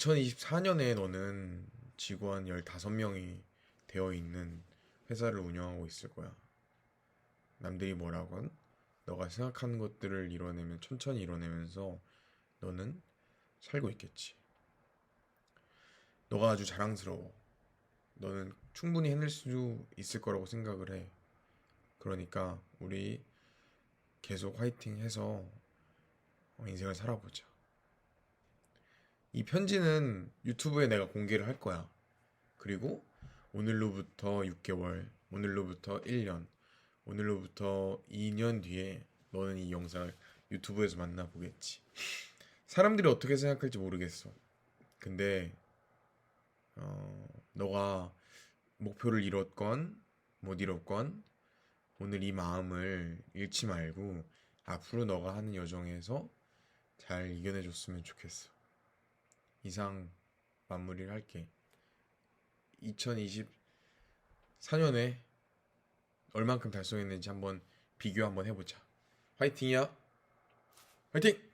2024년에 너는 직원 15명이 되어 있는 회사를 운영하고 있을 거야. 남들이 뭐라건 너가 생각하는 것들을 이뤄내면 천천히 이뤄내면서 너는 살고 있겠지. 너가 아주 자랑스러워. 너는 충분히 해낼 수 있을 거라고 생각을 해. 그러니까 우리 계속 화이팅 해서 어, 인생을 살아보자. 이 편지는 유튜브에 내가 공개를 할 거야. 그리고 오늘로부터 6개월, 오늘로부터 1년, 오늘로부터 2년 뒤에 너는 이 영상을 유튜브에서 만나보겠지. 사람들이 어떻게 생각할지 모르겠어. 근데 어, 너가 목표를 이뤘건 못 이뤘건 오늘 이 마음을 잃지 말고 앞으로 너가 하는 여정에서 잘 이겨내 줬으면 좋겠어. 이상 마무리를 할게. 2024년에 얼만큼 달성했는지 한번 비교 한번 해보자. 화이팅이야. 화이팅!